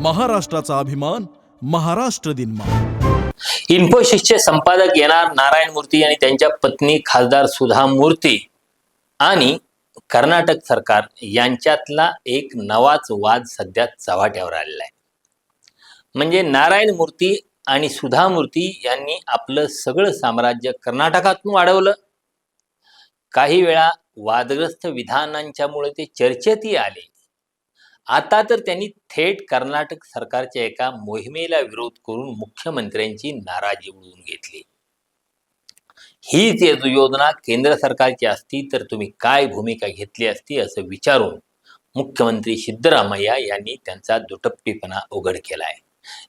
महाराष्ट्राचा अभिमान महाराष्ट्र दिन इन्फोसिसचे संपादक येणार नारायण मूर्ती आणि त्यांच्या पत्नी खासदार सुधा मूर्ती आणि कर्नाटक सरकार यांच्यातला एक नवाच वाद सध्या चव्हाट्यावर आलेला आहे. म्हणजे नारायण मूर्ती आणि सुधा मूर्ती यांनी आपलं सगळं साम्राज्य कर्नाटकातून वाढवलं. काही वेळा वादग्रस्त विधानांच्यामुळे ते चर्चेतही आले. आता तर त्यांनी थेट कर्नाटक सरकारच्या एका मोहिमेला विरोध करून मुख्यमंत्र्यांची नाराजी उडवून घेतली. हीच योजना केंद्र सरकारची असती तर तुम्ही काय भूमिका घेतली असती असं विचारून मुख्यमंत्री सिद्धरामय्या यांनी त्यांचा दुटप्पीपणा उघड केलाय.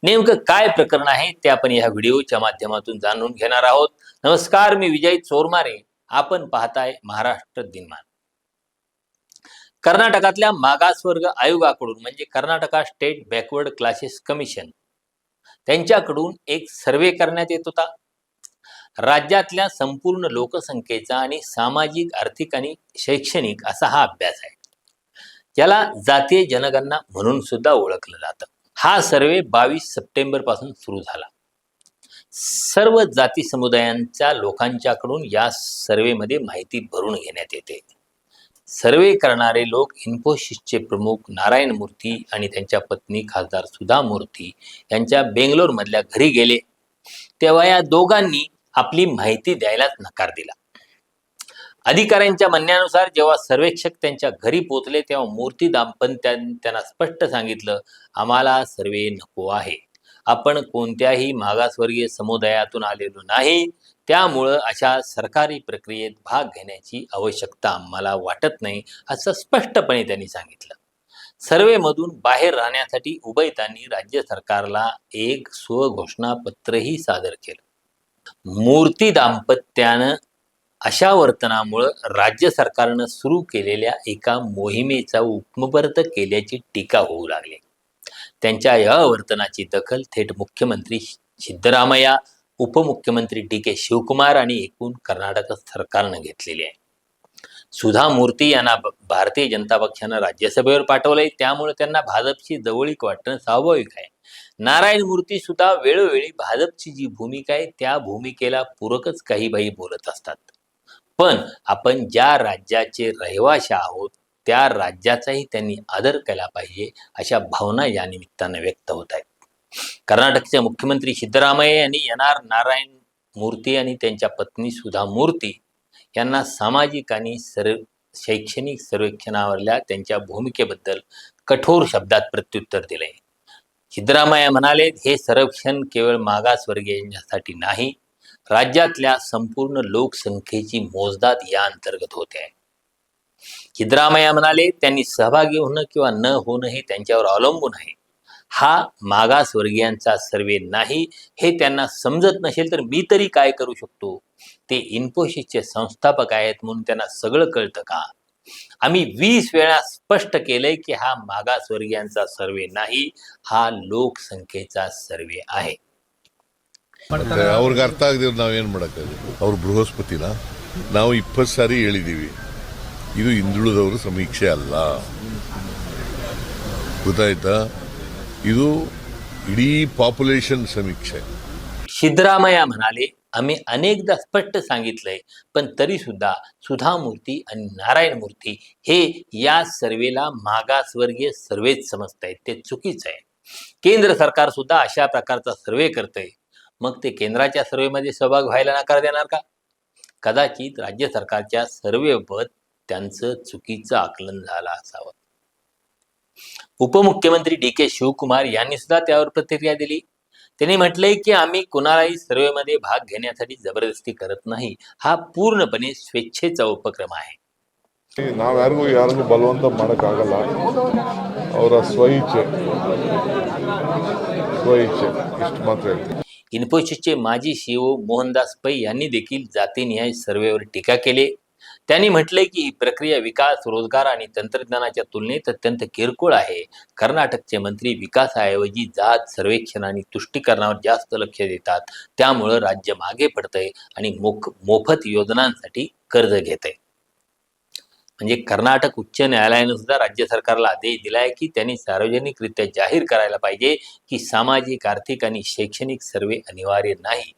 नेमकं काय प्रकरण आहे ते आपण या व्हिडिओच्या माध्यमातून जाणून घेणार आहोत. नमस्कार मी विजय चोरमारे. आपण पाहताय महाराष्ट्र दिनमान. कर्नाटकातल्या मागासवर्ग आयोगाकडून म्हणजे Karnataka state backward classes commission त्यांच्याकडून एक सर्वे करण्यात येत होता. राज्यातल्या संपूर्ण लोकसंख्येचा आणि सामाजिक आर्थिक आणि शैक्षणिक असा हा अभ्यास आहे. ज्याला जातीय जनगणना म्हणून सुद्धा ओळखलं जातं. हा सर्वे बावीस सप्टेंबरपासून सुरू झाला. सर्व जाती समुदायांच्या लोकांच्याकडून या सर्वेमध्ये माहिती भरून घेण्यात येते. सर्वे करणारे लोक इन्फोसिसचे प्रमुख नारायण मूर्ती आणि त्यांच्या पत्नी खासदार सुधा मूर्ती यांच्या बेंगलोरमधल्या घरी गेले. तेव्हा या दोघांनी आपली माहिती द्यायलाच नकार दिला. अधिकाऱ्यांच्या म्हणण्यानुसार जेव्हा सर्वेक्षक त्यांच्या घरी पोहोचले तेव्हा मूर्ती दाम्पत्याने त्यांना स्पष्ट सांगितलं आम्हाला सर्वे नको आहे. आपण कोणत्याही मागासवर्गीय समुदायातून आलेलो नाही. त्यामुळं अशा सरकारी प्रक्रियेत भाग घेण्याची आवश्यकता आम्हाला वाटत नाही असं स्पष्टपणे त्यांनी सांगितलं. सर्वेमधून बाहेर राहण्यासाठी उभयतांनी राज्य सरकारला एक स्वघोषणापत्रही सादर केलं. मूर्ती दाम्पत्यानं अशा वर्तनामुळं राज्य सरकारनं सुरू केलेल्या एका मोहिमेचा उपमपर्द केल्याची टीका होऊ लागली. त्यांच्या या वर्तनाची दखल थेट मुख्यमंत्री सिद्धरामय्या उपमुख्यमंत्री डी के शिवकुमार आणि एकूण कर्नाटक सरकारनं घेतलेली आहे. सुधा मूर्ती यांना भारतीय जनता पक्षानं राज्यसभेवर पाठवलंय. त्यामुळे त्यांना भाजपची जवळीक वाटणं स्वाभाविक आहे. नारायण मूर्ती सुद्धा वेळोवेळी भाजपची जी भूमिका आहे त्या भूमिकेला पूरकच काही बाई बोलत असतात. पण आपण ज्या राज्याचे रहिवाशी आहोत त्या राज्याचाही त्यांनी आदर केला पाहिजे अशा भावना या निमित्तानं व्यक्त होत आहेत. कर्नाटकचे मुख्यमंत्री सिद्धरामय्या यांनी येणार नारायण मूर्ती आणि त्यांच्या पत्नी सुधा मूर्ती यांना सामाजिक आणि सर शैक्षणिक सर्वेक्षणावरल्या त्यांच्या भूमिकेबद्दल कठोर शब्दात प्रत्युत्तर दिले. सिद्धरामय्या म्हणाले हे सर्वेक्षण केवळ मागासवर्गीयांसाठी नाही राज्यातल्या संपूर्ण लोकसंख्येची मोजदाद या अंतर्गत होते. आहे सिद्धरामय्या म्हणाले त्यांनी सहभागी होणं किंवा न होणं हे त्यांच्यावर अवलंबून आहे. हा मागासवर्गीयांचा सर्वे नाही हे त्यांना समजत नसेल तर मी तरी काय करू शकतो ते इन्फोसिसचे संस्थापक आहेत म्हणून त्यांना सगळं कळतं का आम्ही वीस वेळा स्पष्ट केलंय की हा मागासवर्गीयांचा सर्वे नाही हा लोकसंख्येचा सर्वे आहे ಅವ್ರಿಗೆ ಅರ್ಥ ಆಗದಿರೋ ನಾವೇನು ಮಾಡೋಕ್ಕಾಗುತ್ತೆ ಅವ್ರು ಬೃಹಸ್ಪತಿನ ನಾವು ಇಪ್ಪತ್ತು ಸಾರಿ ಹೇಳಿದ್ದೀವಿ ಇದು ಹಿಂದುಳಿದವರು ಸಮೀಕ್ಷೆ ಅಲ್ಲ ಗೊತ್ತಾಯ್ತಾ ಇದು ಇಡೀ ಪಾಪ್ಯುಲೇಷನ್ ಸಮೀಕ್ಷೆ सिद्धरामय्या म्हणाले आम्ही अनेकदा स्पष्ट सांगितलंय पण तरी सुद्धा सुधा मूर्ती आणि नारायण मूर्ती हे या सर्वेला मागासवर्गीय सर्वेच समजतायत ते चुकीचं आहे केंद्र सरकार सुद्धा अशा प्रकारचा सर्वे करतंय मग ते केंद्राच्या सर्वेमध्ये सहभाग व्हायला नकार देणार का कदाचित राज्य सरकारच्या सर्वेबाबत त्यांचं चुकीचं आकलन झालं असावं उपमुख्यमंत्री डी के शिवकुमार यांनी सुद्धा त्यावर प्रतिक्रिया दिली त्यांनी म्हटलंय की आम्ही कुणालाही सर्वेमध्ये भाग घेण्यासाठी जबरदस्ती करत नाही हा पूर्णपणे स्वेच्छेचा उपक्रम आहे ನಾವು ಯಾರಿಗೂ ಯಾರಿಗೂ ಬಲವಂತ ಮಾಡೋಕ್ಕಾಗಲ್ಲ ಅವರ ಸ್ವಇಚ್ಛೆ ಸ್ವಇಚ್ಛೆ ಇಷ್ಟು ಮಾತ್ರ ಹೇಳ್ತೀನಿ इन्फोसिसचे माजी सीईओ मोहनदास पै यांनी देखील जातीनिहाय सर्वेवर टीका केली त्यांनी म्हटले की ही प्रक्रिया विकास रोजगार आणि तंत्रज्ञानाच्या तुलनेत अत्यंत किरकोळ आहे. कर्नाटकचे मंत्री विकासाऐवजी जात सर्वेक्षण आणि तुष्टीकरणावर जास्त लक्ष देतात. त्यामुळं राज्य मागे पडतंय आणि मोख मोफत योजनांसाठी कर्ज घेत आहे म्हणजे कर्नाटक उच्च न्यायालयानं सुद्धा राज्य सरकारला आदेश दिलाय की त्यांनी सार्वजनिकरित्या जाहीर करायला पाहिजे की सामाजिक आर्थिक आणि शैक्षणिक सर्वे अनिवार्य नाही.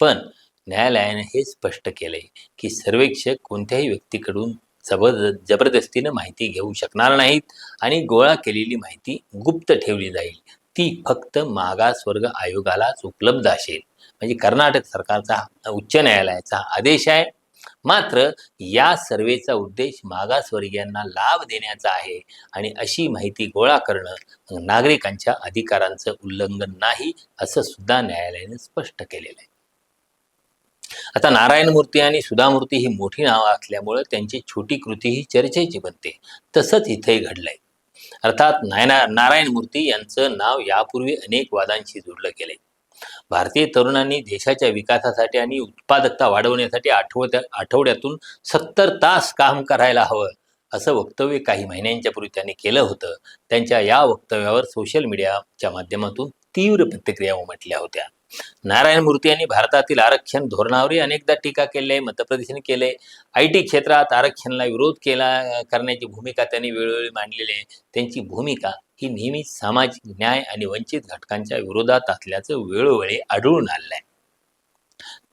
पण न्यायालयाने हे स्पष्ट केले की सर्वेक्षक कोणत्याही व्यक्तीकडून जबर जबरदस्तीनं माहिती घेऊ शकणार नाहीत आणि गोळा केलेली माहिती गुप्त ठेवली जाईल. ती फक्त मागासवर्ग आयोगालाच उपलब्ध असेल. म्हणजे कर्नाटक सरकारचा उच्च न्यायालयाचा आदेश आहे. मात्र या सर्वेचा उद्देश मागासवर्गीयांना लाभ देण्याचा आहे आणि अशी माहिती गोळा करणं नागरिकांच्या अधिकारांचं उल्लंघन नाही असं सुद्धा न्यायालयाने स्पष्ट केलेलं आहे. आता नारायण मूर्ती आणि सुधामूर्ती ही मोठी नावं असल्यामुळं त्यांची छोटी कृती ही चर्चेची बनते. तसंच इथेही घडलंय. अर्थात नायना नारायण मूर्ती यांचं नाव यापूर्वी अनेक वादांशी जोडलं गेलंय. भारतीय तरुणांनी देशाच्या विकासासाठी आणि उत्पादकता वाढवण्यासाठी आठवड्या आठवड्यातून सत्तर तास काम करायला हवं असं वक्तव्य काही महिन्यांच्या पूर्वी त्यांनी केलं होतं. त्यांच्या या वक्तव्यावर सोशल मीडियाच्या माध्यमातून तीव्र प्रतिक्रिया उमटल्या होत्या. नारायण मूर्ती यांनी भारतातील आरक्षण धोरणावरही अनेकदा टीका केली आहे मतप्रदर्शन केले आय टी क्षेत्रात आरक्षणाला विरोध केला करण्याची भूमिका त्यांनी वेळोवेळी मांडलेली आहे. त्यांची भूमिका ही नेहमीच सामाजिक न्याय आणि वंचित घटकांच्या विरोधात असल्याचं वेळोवेळी आढळून आलं आहे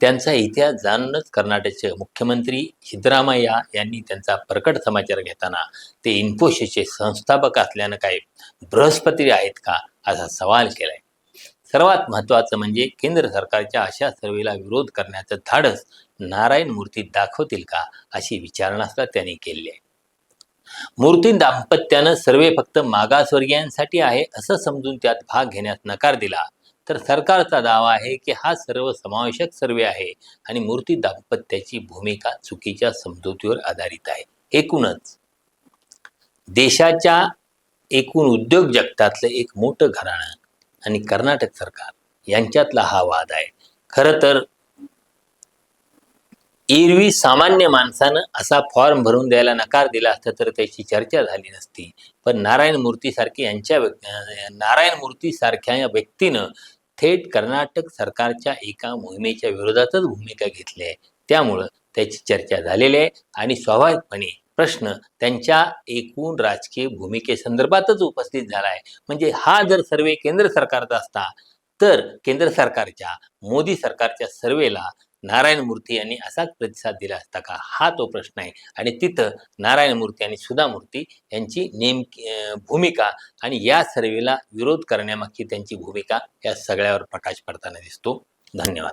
त्यांचा इतिहास जाणूनच कर्नाटकचे मुख्यमंत्री सिद्धरामय्या यांनी त्यांचा प्रकट समाचार घेताना ते इन्फोसिसचे संस्थापक असल्यानं काय बृहस्पती आहेत का असा सवाल केलाय. सर्वात महत्त्वाचं म्हणजे केंद्र सरकारच्या अशा सर्वेला विरोध करण्याचं धाडस नारायण मूर्ती दाखवतील का अशी विचारणा त्यांनी केली आहे. मूर्ती दाम्पत्यानं सर्वे फक्त मागासवर्गीयांसाठी आहे असं समजून त्यात भाग घेण्यास नकार दिला. तर सरकारचा दावा आहे की हा सर्व समावेशक सर्वे आहे आणि मूर्ती दाम्पत्याची भूमिका चुकीच्या समजुतीवर आधारित आहे. एकूणच देशाच्या एकूण उद्योग जगतातलं एक मोठं घराणं आणि कर्नाटक सरकार यांच्यातला हा वाद आहे. खरं तर एरवी सामान्य माणसानं असा फॉर्म भरून द्यायला नकार दिला असता तर त्याची चर्चा झाली नसती. पण नारायण मूर्तीसारखे यांच्या नारायण मूर्ती सारख्या या व्यक्तीनं थेट कर्नाटक सरकारच्या एका मोहिमेच्या विरोधातच भूमिका घेतली आहे. त्यामुळं त्याची चर्चा झालेली आहे आणि स्वाभाविकपणे प्रश्न त्यांच्या एकूण राजकीय भूमिकेसंदर्भातच उपस्थित झाला आहे म्हणजे हा जर सर्वे केंद्र सरकारचा असता तर केंद्र सरकारच्या मोदी सरकारच्या सर्वेला नारायण मूर्ती यांनी असाच प्रतिसाद दिला असता का? हा तो प्रश्न आहे. आणि तिथं नारायण मूर्ती आणि सुधा मूर्ती यांची नेमकी भूमिका आणि या सर्वेला विरोध करण्यामागची त्यांची भूमिका या सगळ्यावर प्रकाश पडताना दिसतो. धन्यवाद.